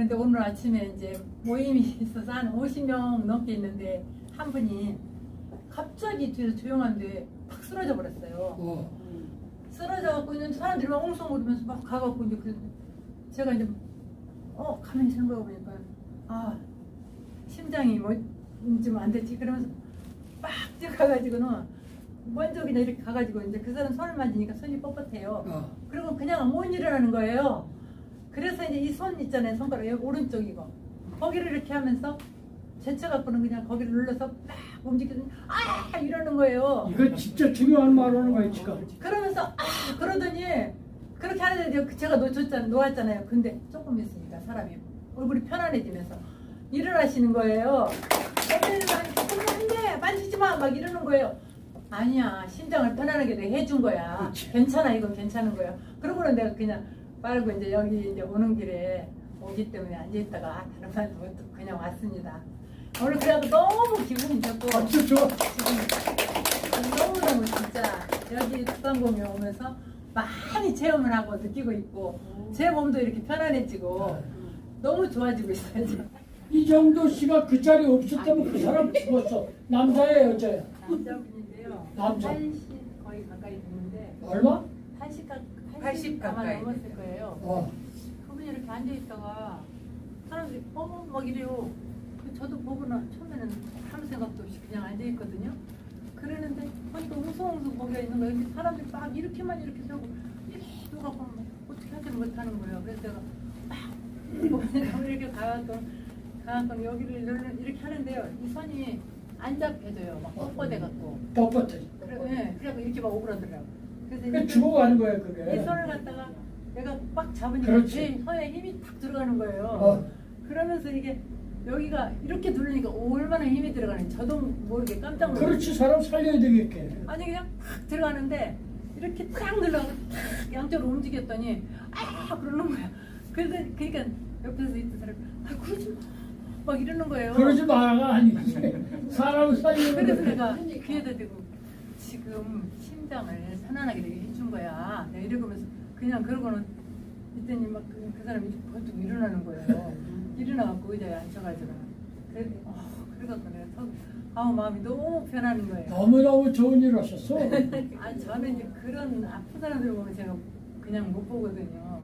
그런데 오늘 아침에 이제 모임이 있어서 한 50명 넘게 있는데 한 분이 갑자기 뒤에서 조용한데 팍 쓰러져 버렸어요. 어. 쓰러져 갖고 있는 사람들이 막 웅성거리면서 막 가갖고 이제 그 제가 이제 어 가만히 생각해 보니까 아 심장이 뭐 좀 안 됐지 그러면서 막 뛰어가가지고는 먼저 그냥 이렇게 가가지고 이제 그 사람 손을 만지니까 손이 뻣뻣해요. 어. 그리고 그냥 못 일어나는 거예요. 그래서 이제 이 손 있잖아요. 손가락 여기 오른쪽 이거. 거기를 이렇게 하면서 제쳐 갖고는 그냥 거기를 눌러서 막 움직이더니 아 이러는 거예요. 이거 진짜 중요한 말 하는 거야 지금. 그러면서 아 그러더니 그렇게 하는데 이제 제가 놓쳤잖아 놓았잖아요. 근데 조금 있으니까 사람이 얼굴이 편안해지면서 일어나시는 거예요. 애들은 조금 한데 만지지 마 막 이러는 거예요. 아니야 심장을 편안하게 내가 해준 거야. 그렇지. 괜찮아 이건 괜찮은 거야. 그러고는 내가 그냥 빨고 이제 여기 이제 오는 길에 오기 때문에 앉아 있다가 다른 말또 그냥 왔습니다. 오늘 그래도 너무 기분이 좋고 박수 쳐. 지금 너무너무 진짜 여기 특강공에 오면서 많이 체험을 하고 느끼고 있고 제 몸도 이렇게 편안해지고 너무 좋아지고 있어요. 지금. 이정도 씨가 그 자리에 없었다면 그 사람 죽었어. 남자예요 여자야. 남자분인데요. 남자. 80 거의 가까이 됐는데 얼마? 80, 가, 80, 80 아마 가까이 넘었을 거예요. 어. 그분이 이렇게 앉아 있다가 사람들이 어머 막 이래요. 그 저도 보고는 처음에는 아무 생각도 없이 그냥 앉아 있거든요. 그러는데 보니까 웅성웅성 거기가 있는 거예요. 근데 사람들이 막 이렇게만 이렇게 서고 이렇게 누가 보면 어떻게 하지 못하는 거예요. 그래서 제가 막 이렇게 가갖고 가갖고 여기를 눌러 이렇게 하는데요. 이 손이 안 잡혀져요. 막 뻣뻣해 갖고. 뻣뻣해. 그래, 예, 그래갖고 이렇게 막 오그라들어요. 그래서 이제 죽어가는 이 그게. 손을 갖다가 내가 꽉 잡으니까 그렇지. 손에 힘이 탁 들어가는 거예요. 어. 그러면서 이게 여기가 이렇게 누르니까 얼마나 힘이 들어가는지 저도 모르게 깜짝 놀랐어요. 그렇지 사람 살려야 되겠게. 아니 그냥 탁 들어가는데 이렇게 딱 눌러서 탁 양쪽으로 움직였더니 아 그러는 거야. 그래서 그러니까 옆에서 있던 사람이 아 그러지 마. 막 이러는 거예요. 그러지 마가 아니지. 사람 살리는 그래서 거. 내가 귀에다 대고 지금 심장을 편안하게 되게 해준 거야. 내가 이러면서 그냥 그러고는 이때니 막그 그 사람이 번뜩 일어나는 거예요. 일어나갖고 의자에 앉혀가지고. 그래, 어, 그래갖고 내가 서, 아우 마음이 너무 편한 거예요. 너무 너무 좋은 일 하셨어. 아 저는 이제 그런 아픈 사람들 보면 제가 그냥 못 보거든요.